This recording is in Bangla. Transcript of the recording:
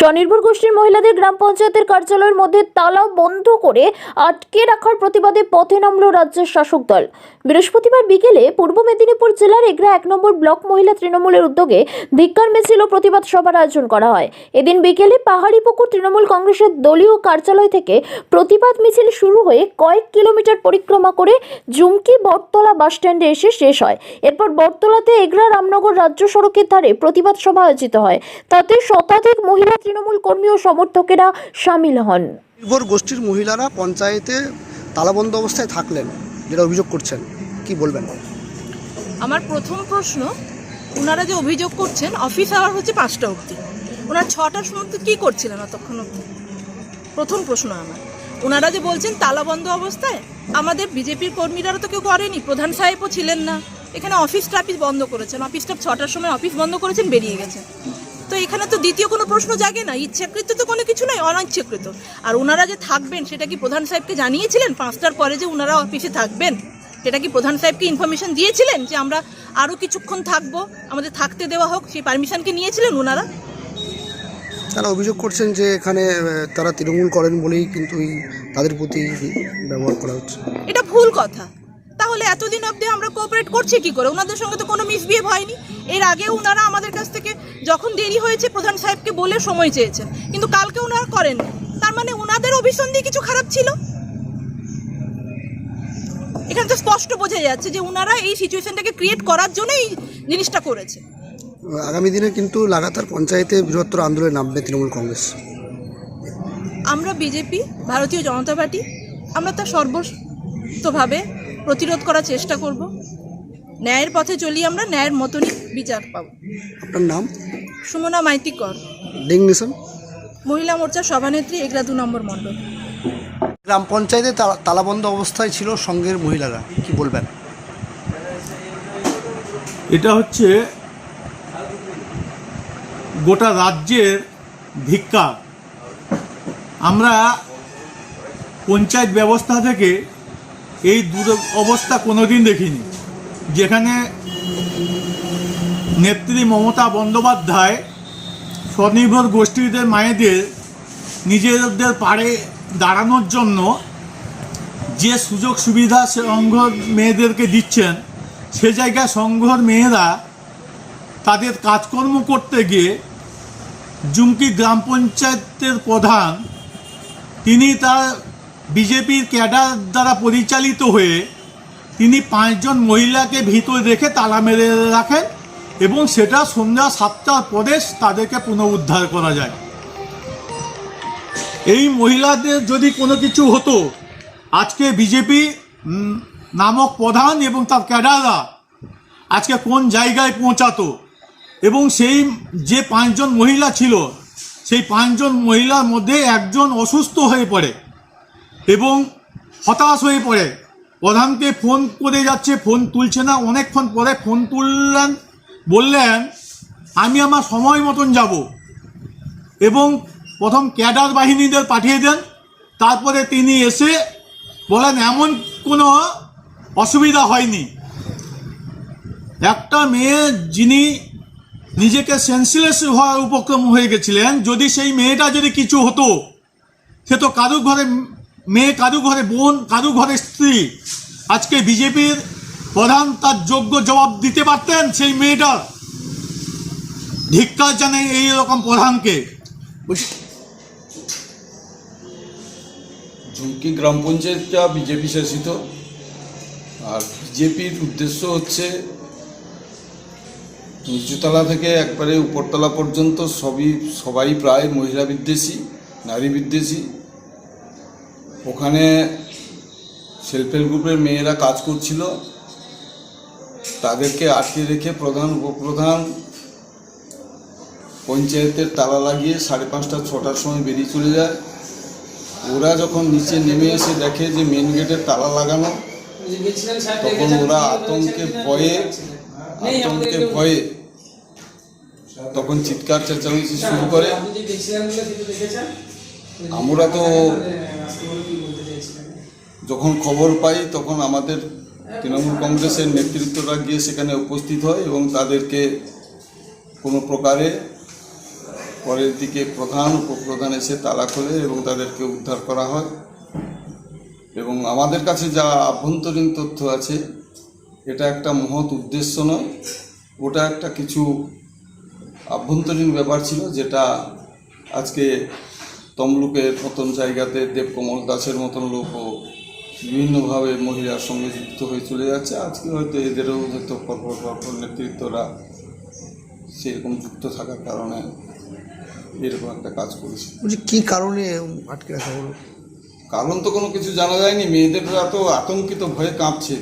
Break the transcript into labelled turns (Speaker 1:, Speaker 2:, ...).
Speaker 1: স্বনির্ভর গোষ্ঠীর মহিলাদের গ্রাম পঞ্চায়েতের কার্যালয়ের মধ্যে তালা বন্ধ করে আটকে রাখার প্রতিবাদে পথে নামল রাজ্যের শাসক দল। বৃহস্পতিবার বিকেলে পূর্ব মেদিনীপুর জেলার এগরা এক নম্বর ব্লক মহিলা তৃণমূলের উদ্যোগে ধিক্কার মিছিল ও প্রতিবাদ সভার আয়োজন করা হয়। এদিন বিকেলে পাহাড়িপুকুর তৃণমূল কংগ্রেসের দলীয় কার্যালয় থেকে প্রতিবাদ মিছিল শুরু হয়ে কয়েক কিলোমিটার পরিক্রমা করে জুমকি বটতলা বাসস্ট্যান্ডে এসে শেষ হয়। এরপর বটতলাতে এগরা রামনগর রাজ্য সড়কের ধারে প্রতিবাদ সভা আয়োজিত হয়। তাতে শতাধিক মহিলা তৃণমূল কর্মী ও সমর্থকেরা সামিল হন।
Speaker 2: নির্ভর গোষ্ঠীর মহিলারা পঞ্চায়েতে তালাবন্ধ অবস্থায় থাকলেন যেটা অভিযোগ করছেন। কি বলবেন?
Speaker 3: আমার প্রথম প্রশ্ন ওনারা যে অভিযোগ করছেন অফিস আওয়ার হচ্ছে পাঁচটা অবধি। ওনার ছটার সময় তো কী করছিলেন অতক্ষণ অবধি? প্রথম প্রশ্ন আমার। ওনারা যে বলছেন তালাবন্ধ অবস্থায় আমাদের বিজেপির কর্মীরা তো কেউ করেনি প্রধান সাহেবও ছিলেন না। এখানে অফিস ট্রাফিস বন্ধ করেছেন অফিস স্টাফ ছটার সময় অফিস বন্ধ করেছেন বেরিয়ে গেছেন। তো এখানে তো দ্বিতীয় কোনো প্রশ্ন জাগে না। ইচ্ছাকৃত তো কোনো কিছু নয় অনিচ্ছাকৃত। আর ওনারা যে থাকবেন সেটা কি প্রধান সাহেবকে জানিয়েছিলেন? পাঁচটার পরে যে ওনারা অফিসে থাকবেন সেটা কি প্রধান সাহেবকে ইনফরমেশন দিয়েছিলেন যে আমরা আরও কিছুক্ষণ থাকব? আমাদের থাকতে দেওয়া হোক সেই পারমিশনকে নিয়েছিলেন ওনারা
Speaker 2: তারা অভিযোগ করছেন যে এখানে তারা তৃণমূল করেন বলেই কিন্তু এই তাদের প্রতি ব্যবহার করা হচ্ছে।
Speaker 3: এটা ভুল কথা। তাহলে এতদিন অবধি আমরা কোঅপারেট করছি কি করে? ওনাদের সঙ্গে তো কোনো মিসবিহেভ হয়নি। এর আগে ওনারা আমাদের কাছ থেকে যখন দেরি হয়েছে প্রধান সাহেবকে বলে সময় চেয়েছেন। কিন্তু কালকে ওনারা করেননি। তার মানে ওনাদের অভিসন্ধি কিছু খারাপ ছিল? এখানে তো স্পষ্ট বোঝা যাচ্ছে যে ওনারা এই সিচুয়েশনটাকে ক্রিয়েট করার জন্যই জিনিসটা করেছে।
Speaker 2: আগামী দিনে কিন্তু লাগাতার পঞ্চায়েতে বৃহত্তর আন্দোলনে নামবে তৃণমূল কংগ্রেস।
Speaker 3: আমরা বিজেপি ভারতীয় জনতা পার্টি আমরা তা সর্বস্তভাবে প্রতিরোধ করার চেষ্টা করব। ন্যায়ের পথে চলি আমরা ন্যায়ের মতনই বিচার পাব।
Speaker 2: আপনার নাম?
Speaker 3: সুমনা মাইতি কর
Speaker 2: ডিগনিশন?
Speaker 3: মহিলা মোর্চা সভানেত্রী এগরা দু নম্বর মণ্ডল।
Speaker 2: গ্রাম পঞ্চায়েতে তালা- তালাবন্ধ অবস্থায় ছিল সঙ্গের মহিলারা কি বলবেন?
Speaker 4: এটা হচ্ছে গোটা রাজ্যের ধিক্কা আমরা পঞ্চায়েত ব্যবস্থা থেকে এই দূর অবস্থা কোনোদিন দেখিনি। যেখানে নেত্রী মমতা বন্দ্যোপাধ্যায় স্বনির্ভর গোষ্ঠীদের মায়েদের, নিজেদের পাড়ে দাঁড়ানোর জন্য যে সুযোগ সুবিধা সংঘর মেয়েদেরকে দিচ্ছেন, সে জায়গায় সংঘর মেয়েরা তাদের কাজকর্ম করতে গিয়ে জুমকি গ্রাম পঞ্চায়েতের প্রধান, তিনি তার বিজেপির ক্যাডার দ্বারা পরিচালিত হয়ে তিনি পাঁচজন মহিলাকে ভিতরে রেখে তালা মেরে রাখেন এবং সেটা সন্ধ্যা সাতটার পরে তাদেরকে পুনরুদ্ধার করা যায়। এই মহিলাদের যদি কোনো কিছু হতো, আজকে বিজেপি নামক প্রধান এবং তার ক্যাডাররা আজকে কোন জায়গায় পৌঁছাতো এবং সেই যে পাঁচজন মহিলা ছিল, সেই পাঁচজন মহিলার মধ্যে একজন অসুস্থ হয়ে পড়ে। এবং হতাশ হয়ে পড়ে। প্রধানকে ফোন করে যাচ্ছে, ফোন তুলছে না। অনেকক্ষণ পরে ফোন তুললেন, বললেন, আমি আমার সময় মতন যাব। এবং প্রথম ক্যাডার বাহিনীদের পাঠিয়ে দেন। তারপরে তিনি এসে বলেন, এমন কোনো অসুবিধা হয়নি। একটা মেয়ে যিনি নিজেকে সেন্সিলেস হওয়ার উপক্রম হয়ে গেছিলেন, যদি সেই মেয়েটা যদি কিছু হতো, সে তো কারু ঘরে মেয়ে কারু ঘরে বোন কারু ঘরে স্ত্রী। আজকে বিজেপির প্রধান তার যোগ্য জবাব দিতে পারতেন সেই মেয়েটার। ধিক্কার জানে এই রকম প্রধানকে।
Speaker 5: ঝুমকি গ্রাম পঞ্চায়েতটা বিজেপি শাসিত। আর বিজেপির উদ্দেশ্য হচ্ছে, নিচুতলা থেকে একবারে উপরতলা পর্যন্ত সবই, সবাই প্রায় মহিলা বিদ্বেষী, নারী বিদ্বেষী। ওখানে সেলফ হেল্প গ্রুপের মেয়েরা কাজ করছিল। তাদেরকে আটকে রেখে প্রধান, উপপ্রধান পঞ্চায়েতের তালা লাগিয়ে সাড়ে পাঁচটা, ছটার সময় বেরিয়ে চলে যায়। ওরা যখন নিচে নেমে এসে দেখে যে মেন গেটের তালা লাগানো, তখন ওরা আতঙ্কে ভয়ে আতঙ্কে ভয়ে তখন চিৎকার চেঁচামেচি শুরু করে। আমরা তো যখন খবর পাই, তখন আমাদের তৃণমূল কংগ্রেসের নেতৃত্বরা গিয়ে সেখানে উপস্থিত হয় এবং তাদেরকে কোনো প্রকারে পরের দিকে প্রধান, উপপ্রধান এসে তালা খোলে এবং তাদেরকে উদ্ধার করা হয়। এবং আমাদের কাছে যা আভ্যন্তরীণ তথ্য আছে, এটা একটা মহৎ উদ্দেশ্য নয়, ওটা একটা কিছু আভ্যন্তরীণ ব্যাপার ছিল যেটা আজকে তমলুকের মতন জায়গাতে দেবকমল দাসের মতন লোকও বিভিন্নভাবে মহিলার সঙ্গে যুক্ত হয়ে চলে যাচ্ছে। আজকে হয়তো এদেরও হয়তো পরপর পরপর নেতৃত্বরা সেরকম যুক্ত থাকার কারণে এরকম একটা কাজ করেছে।
Speaker 2: বলছি কী কারণে আটকে রাখা হলো?
Speaker 5: কারণ তো কোনো কিছু জানা যায়নি। মেয়েদেররা তো আতঙ্কিত ভয়ে কাঁপছে।